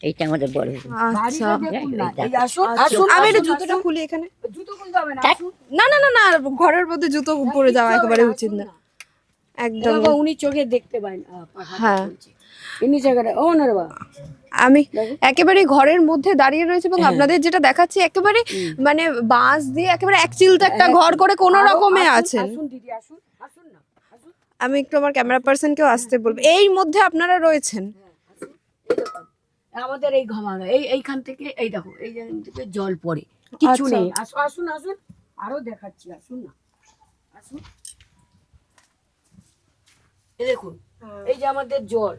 এইটা আমাদের বড়। আচ্ছা। আচ্ছা, আমি একটু জুতোটা খুলি এখানে। জুতো খুলতে হবে না, না না না না ঘরের মধ্যে জুতো পরে যাওয়া একেবারে উচিত না। একদম। উনি চোখে দেখতে পায় হ্যাঁ। ইনি জায়গাটা ও না রে বাবা। আমি একেবারে ঘরের মধ্যে দাঁড়িয়ে রয়েছে এবং হ্যাঁ। আপনাদের যেটা দেখাচ্ছি একেবারে মানে বাঁশ দিয়ে একেবারে এক চিলতে একটা হ্যাঁ, ঘর করে কোনো রকমে আছেন। আমি একটু আমার ক্যামেরা পার্সনকেও আসতে বলব। এই মধ্যে আপনারা রয়েছেন। আমাদের এই ঘমা এই এইখান থেকে এই দেখো এই জায়গা থেকে জল পড়ে কিছু আচ্ছা। নেই। আসুন আসুন আসুন। আরও দেখাচ্ছি আসুন না। আসুন। এই দেখুন এই যে আমাদের জল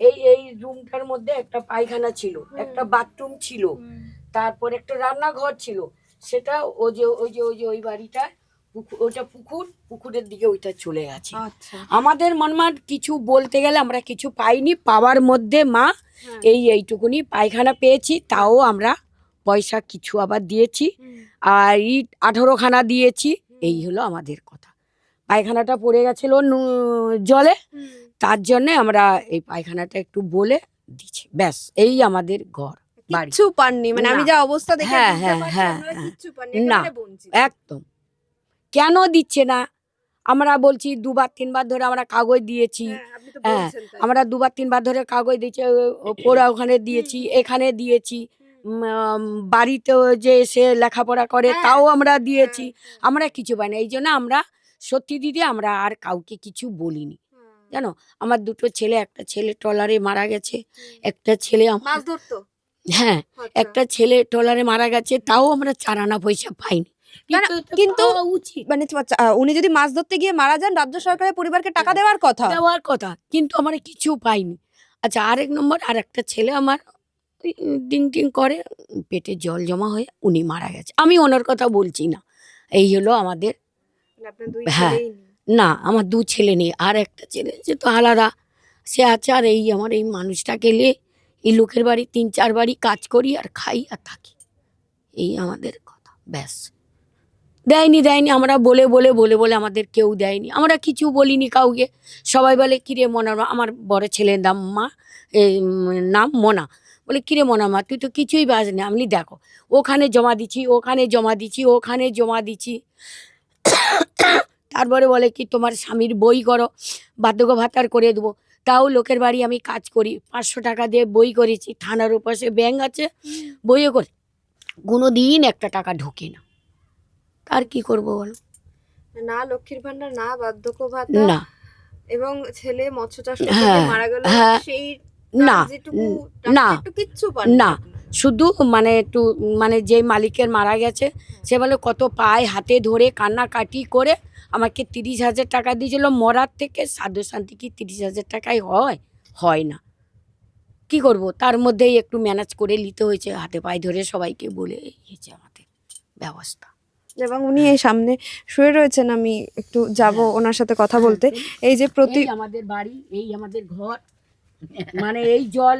এই এই রুমটার মধ্যে একটা পায়খানা ছিল একটা বাথরুম ছিল। তারপর একটা রান্নাঘর ছিল। সেটা ওই যে ওই যে ওই যে ওই বাড়িটা ওইটা পুকুর পুকুরের দিকে ওইটা চলে গেছে। আচ্ছা। আমাদের মনমার কিছু বলতে গেলে আমরা কিছু পাইনি পাওয়ার মধ্যে মা এই এইটুকুনি পায়খানা পেয়েছি তাও আমরা পয়সা কিছু আবার দিয়েছি আর ইট আঠেরোখানা দিয়েছি এই হলো আমাদের কথা। পায়খানাটা পড়ে গেছিল জলে তার জন্যে আমরা এই পায়খানাটা একটু বলে দিচ্ছি। ব্যাস এই আমাদের ঘর বাড়ি। কিচ্ছু পাননি মানে আমি যা অবস্থা দেখে হ্যাঁ, হ্যাঁ, হ্যাঁ, হ্যাঁ। না। একদম। কেন দিচ্ছে না? আমরা বলছি দুবার তিনবার ধরে আমরা কাগজ দিয়েছি। হ্যাঁ, হ্যাঁ। আমরা দুবার তিনবার ধরে কাগজ দিয়েছি পোড়া ওখানে দিয়েছি এখানে দিয়েছি বাড়িতেও যে এসে লেখাপড়া করে হ্যাঁ, তাও আমরা দিয়েছি। আমরা কিছু পাই না এই জন্য আমরা সত্যি দিদি আমরা আর কাউকে কিছু বলিনি। জানো আমার দুটো ছেলে একটা ছেলে ট্রলারে মারা গেছে একটা ছেলে আমার হ্যাঁ আচ্ছা। একটা ছেলে ট্রলারে মারা গেছে তাও আমরা চার আনা পয়সা পাইনি। কিন্তু এটা কিন্তু- মানে উনি যদি মাছ ধরতে গিয়ে মারা যান রাজ্য সরকারের পরিবারকে টাকা দেওয়ার কথা। দেওয়ার কথা কিন্তু আমরা কিছু পাইনি। আচ্ছা আরেক নম্বর আর একটা ছেলে আমার ডিং টিং করে পেটে জল জমা হয়ে উনি মারা গেছে। আমি ওনার কথা বলছি না। এই হলো আমাদের মানে হ্যাঁ। না আমার দু ছেলে নেই। আর একটা ছেলে যে তো আলাদা সে আছে আর এই আমার এই মানুষটাকে নিয়ে এই লোকের বাড়ি তিন চার বাড়ি কাজ করি আর খাই আর থাকি। এই আমাদের কথা ব্যাস। দেয়নি দেয়নি। আমরা বলে বলে বলে বলে আমাদের কেউ দেয়নি। আমরা কিছু বলিনি কাউকে। সবাই বলে, কিরে মনার মা আমার বড় ছেলের নাম মা নাম মোনা। বলে, কিরে মোনা মা, তুই তো কিছুই বাজ না। আমি দেখো, ওখানে জমা দিচ্ছি ওখানে জমা দিচ্ছি ওখানে জমা দিচ্ছি তারপরে বলে কি, তোমার স্বামীর বই করো, বার্ধক্য ভাতার করে দেবো। তাও লোকের বাড়ি আমি কাজ করি, পাঁচশো টাকা দিয়ে বই করেছি, থানার ওপাশে ব্যাংক আছে, বইও করে। কোনো দিন একটা টাকা ঢোকে না আর কি করব বলো? না লক্ষ্মীর ভান্ডার না বার্ধক্য ভাতা না। এবং ছেলে মৎস্য চাষ হ্যাঁ, মারা গেল হ্যাঁ, সেই না না একটু কিচ্ছু না। শুধু মানে একটু মানে যে মালিকের মারা গেছে সে বলে কত পায় হাতে ধরে কান্নাকাটি করে আমাকে তিরিশ হাজার টাকা দিয়েছিল মরার থেকে সাধু শান্তি কি তিরিশ হাজার টাকায় হয়? হয় না। কি করব? তার মধ্যেই একটু ম্যানেজ করে নিতে হয়েছে হাতে পায়ে ধরে সবাইকে বলে এই হয়েছে আমাদের ব্যবস্থা। এবং উনি এই সামনে শুয়ে রয়েছেন আমি একটু যাব হ্যাঁ। ওনার সাথে কথা বলতে। এই যে প্রতি আমাদের বাড়ি এই আমাদের ঘর মানে এই জল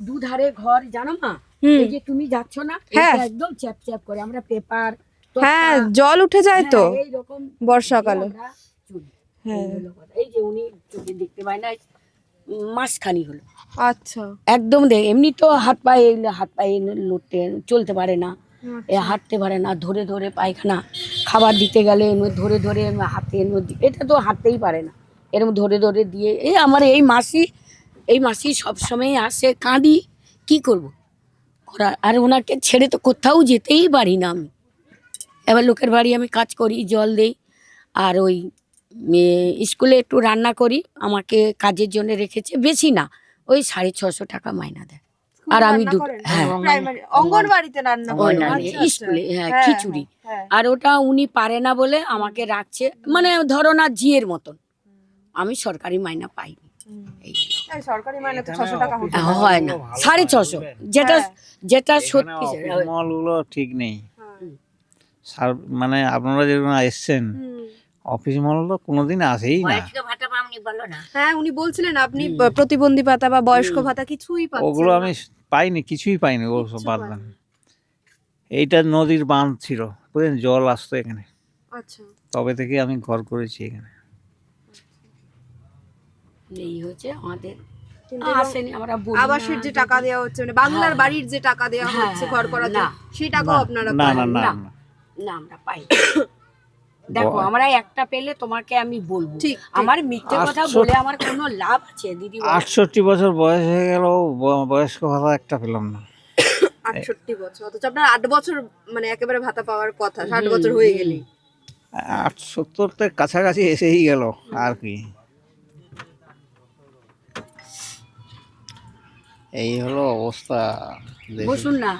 দুধারে ঘর জানো মা? এই যে তুমি যাচ্ছ না হ্যাঁ। একদম চ্যাপ চ্যাপ করে আমরা পেপার হ্যাঁ জল উঠে যায় তো এইরকম বর্ষাকালে। হ্যাঁ। এই এই যে উনি চোখে দেখতে পায় না মাসখানি হলো। আচ্ছা। একদম দেখ এমনি তো হাত পায়ে হাত পায়ে লড়তে চলতে পারে না। এ হাঁটতে পারে না ধরে ধরে পায়খানা খাবার দিতে গেলে এমনি ধরে ধরে হাতে এমনি এটা তো হাঁটতেই পারে না। এরকম ধরে ধরে দিয়ে এই আমার এই মাসি এই মাসি সবসময় আসে কাঁদি কি করব? করার আর ওনাকে ছেড়ে তো কোথাও যেতেই পারি না আমি। এবার লোকের বাড়ি আমি কাজ করি জল দেই আর ওই স্কুলে একটু রান্না করি আমাকে কাজের জন্য রেখেছে বেশি না ওই সাড়ে ছশো টাকা মাইনা দেয়। আর আমি দুটো হ্যাঁ অঙ্গনবাড়িতে অঙ্গনবাড়ি, আচ্ছা, আচ্ছা। স্কুলে হ্যাঁ হ্যাঁ, খিচুড়ি। হ্যাঁ। আর ওটা উনি পারে না বলে আমাকে রাখছে। মানে ধরো না জিয়ের মতন। আমি সরকারি মাইনা পাইনি। এই এই সরকারি তো ছশো টাকা হতো হ্যাঁ, না। সাড়ে ছশো। যেটা হ্যাঁ। যেটা সত্যি মলগুলো ঠিক নেই। হ্যাঁ। মানে আপনারা যেরকম এসছেন। অফিস মলগুলো কোনোদিন আসেই না। বয়স্ক ভাতা পাওনি বলো না। হ্যাঁ উনি বলছিলেন আপনি প্রতিবন্ধী ভাতা বা বয়স্ক ভাতা কিছুই পাচ্ছেন ওগুলো আমি পাইনি কিছুই পাইনি ও সব বাদ এইটা নদীর বাঁধ ছিল বুঝলেন? জল আসতো এখানে। আচ্ছা। তবে থেকে আমি ঘর করেছি এখানে। এই হচ্ছে আমাদের। আবাসের যে টাকা দেওয়া হচ্ছে মানে বাংলার বাড়ির যে টাকা দেওয়া হ্যাঁ, হচ্ছে হ্যাঁ, ঘর করার না। সেই টাকাও আপনারা না না না না। না। না আমরা পাই। দেখো আমরা একটা পেলে তোমাকে আমি বলব। আমার মিথ্যে কথা বলে আমার কোনো লাভ আছে দিদি আটষট্টি বছর বয়স হয়ে গেল বয়স্ক ভাতা একটা পেলাম না। আটষট্টি বছর অথচ আপনার আট বছর মানে একেবারে ভাতা পাওয়ার কথা ষাট বছর হয়ে গেলে আট সত্তরতে কাছাকাছি এসেই গেল আর কি। এই হলো অবস্থা বসুন না।